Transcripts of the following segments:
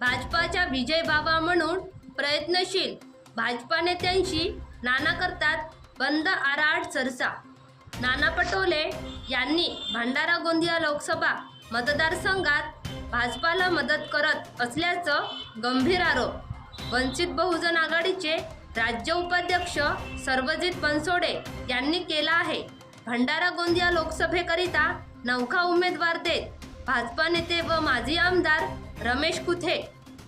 विजय बाबा म्हणून प्रयत्नशील. भाजपा नेत्यांशी नाना करतात बंद आराड चर्चा. नाना पटोले यांनी भंडारा गोंदिया लोकसभा मतदारसंघात भाजपाला मदत करत असल्याचं गंभीर आरोप. वंचित बहुजन आघाडीचे राज्य उपाध्यक्ष सर्वजित बनसोडे यांनी केला आहे. भंडारा गोंदिया लोकसभेकरिता नौखा उमेदवार देत भाजपा नेते व माजी आमदार रमेश कुथे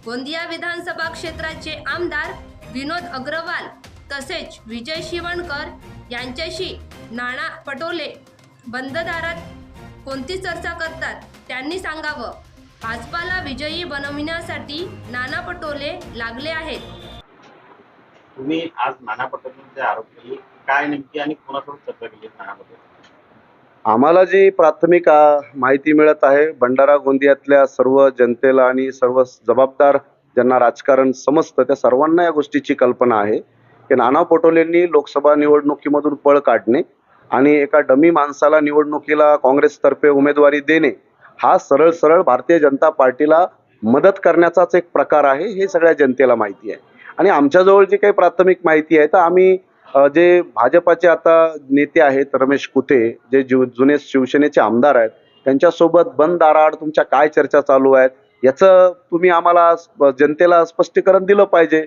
गोंदिया विधानसभा क्षेत्राचे आमदार विनोद अग्रवाल तसेच विजय शिवणकर यांच्याशी नाना पटोले बंददारात कोणती चर्चा करतात त्यांनी सांगावं. भाजपाला विजयी बनविण्यासाठी नाना पटोले लागले आहेत. तुम्ही आज नाना पटोलेंचे आरोप केले. काय नेमकी आणि कोणासोबत चर्चा केली नाना पटोले आम्हाला जी प्राथमिक माहिती मिळत आहे भंडारा गोंदियातल्या सर्व जनतेला आणि सर्व जबाबदार ज्यांना राजकारण समजतं त्या सर्वांना या गोष्टीची कल्पना आहे की नाना पटोलेंनी लोकसभा निवडणुकीमधून पळ काढणे आणि एका डमी माणसाला निवडणुकीला काँग्रेसतर्फे उमेदवारी देणे हा सरळ सरळ भारतीय जनता पार्टीला मदत करण्याचाच एक प्रकार आहे हे सगळ्या जनतेला माहिती आहे. आणि आमच्याजवळ जी काही प्राथमिक माहिती आहे तर आम्ही जे भाजपाचे आता नेते आहेत रमेश कुते जे जु जुने शिवसेनेचे आमदार आहेत त्यांच्यासोबत बंद दाराआड तुमच्या काय चर्चा चालू आहेत? याचं तुम्ही आम्हाला जनतेला स्पष्टीकरण दिलं पाहिजे.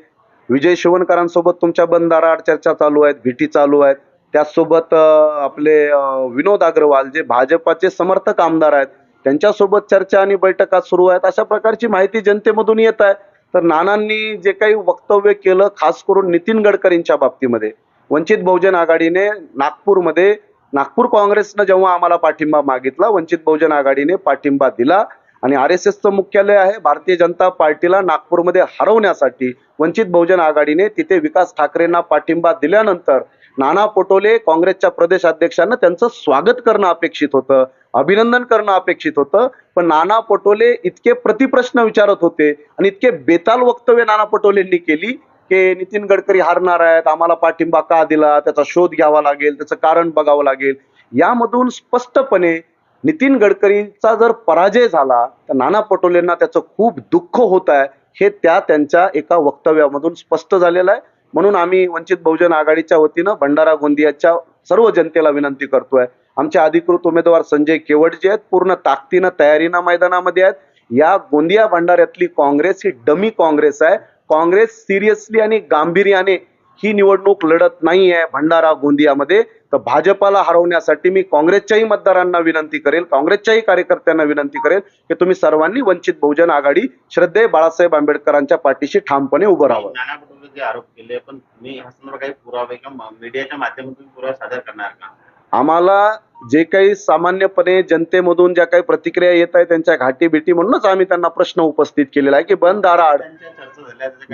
विजय शिवणकरांसोबत तुमच्या बंद दाराआड चर्चा चालू आहेत भेटी चालू आहेत. त्याचसोबत आपले विनोद अग्रवाल जे भाजपाचे समर्थक आमदार आहेत त्यांच्यासोबत चर्चा आणि बैठका सुरू आहेत. अशा प्रकारची माहिती जनतेमधून येत आहे. तर नानांनी जे काही वक्तव्य केलं खास करून नितीन गडकरींच्या बाबतीमध्ये वंचित बहुजन आघाडीने नागपूरमध्ये नागपूर काँग्रेसनं जेव्हा आम्हाला पाठिंबा मागितला वंचित बहुजन आघाडीने पाठिंबा दिला आणि आर एस एसचं मुख्यालय आहे भारतीय जनता पार्टीला नागपूरमध्ये हरवण्यासाठी वंचित बहुजन आघाडीने तिथे विकास ठाकरेंना पाठिंबा दिल्यानंतर नाना पटोले काँग्रेसच्या प्रदेश अध्यक्षांना त्यांचं स्वागत करणं अपेक्षित होतं अभिनंदन करणं अपेक्षित होतं. पण नाना पटोले इतके प्रतिप्रश्न विचारत होते आणि इतके बेताल वक्तव्य नाना पटोलेंनी केली की नितीन गडकरी हारणार आहेत आम्हाला पाठिंबा का दिला? त्याचा शोध घ्यावा लागेल त्याचं कारण बघावं लागेल. यामधून स्पष्टपणे नितीन गडकरींचा जर पराजय झाला तर नाना पटोलेंना त्याचं खूप दुःख होत आहे. हे त्या त्यांच्या एका वक्तव्यामधून स्पष्ट झालेलं आहे. म्हणून आम्ही वंचित बहुजन आघाडीच्या वतीनं भंडारा गोंदियाच्या सर्व जनतेला विनंती करतोय. आमचे अधिकृत उमेदवार संजय केवट जे आहेत. पूर्ण ताकदीनं तयारीनं मैदानामध्ये आहेत. या गोंदिया भंडाऱ्यातली काँग्रेस ही डमी काँग्रेस आहे. काँग्रेस सिरियसली आणि गांभीर्याने ही निवडणूक लढत नाही आहे भंडारा गोंदियामध्ये तर भाजपाला हरवण्यासाठी मी काँग्रेसच्याही मतदारांना विनंती करेल काँग्रेसच्याही कार्यकर्त्यांना विनंती करेल की तुम्ही सर्वांनी वंचित बहुजन आघाडी श्रद्धेय बाळासाहेब आंबेडकरांच्या पाठीशी ठामपणे उभं राहावं. आरोप केले पण तुम्ही ह्या संदर्भात काही पुरावे किंवा मीडियाच्या माध्यमातून पुरावे सादर करणार का? आम्हाला जे काही सामान्यपणे जनतेमधून ज्या काही प्रतिक्रिया येत आहे त्यांच्या घाटी भेटी म्हणूनच आम्ही त्यांना प्रश्न उपस्थित केलेला आहे की बंद दाराआड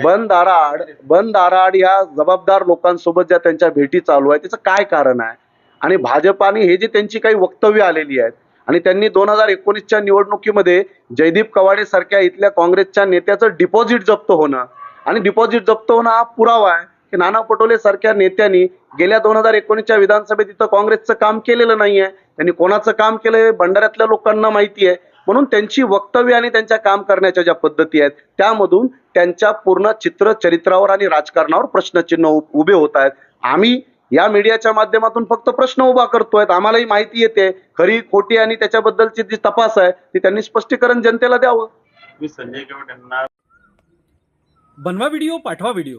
बंद दाराआड बंद दाराआड या जबाबदार लोकांसोबत ज्या त्यांच्या भेटी चालू आहे त्याचं काय कारण आहे? आणि भाजपाने हे जे त्यांची काही वक्तव्य आलेली आहेत आणि त्यांनी दोन हजार एकोणीसच्या निवडणुकीमध्ये जयदीप कवाडे सारख्या इथल्या काँग्रेसच्या नेत्याचं डिपॉझिट जप्त होणं आणि डिपॉझिट जप्त होणं हा पुरावा आहे. की नाना पटोले सारख्या नेत्यांनी गेल्या दोन हजार एकोणीसच्या विधानसभेत इथं काँग्रेसचं काम केलेलं नाहीये. त्यांनी कोणाचं काम केलंय भंडाऱ्यातल्या लोकांना माहिती आहे. म्हणून त्यांची वक्तव्य आणि त्यांच्या काम करण्याच्या ज्या पद्धती आहेत त्यामधून त्यांच्या पूर्ण चित्र चरित्रावर आणि राजकारणावर प्रश्नचिन्ह उ- उभे होत आहेत. आम्ही या मीडियाच्या माध्यमातून फक्त प्रश्न उभा करतोय आम्हालाही माहिती येते. खरी खोटी आणि त्याच्याबद्दलची जी तपास आहे ती त्यांनी स्पष्टीकरण जनतेला द्यावं. तुम्ही संजय केवट यांना बनवा व्हिडिओ पाठवा व्हिडिओ.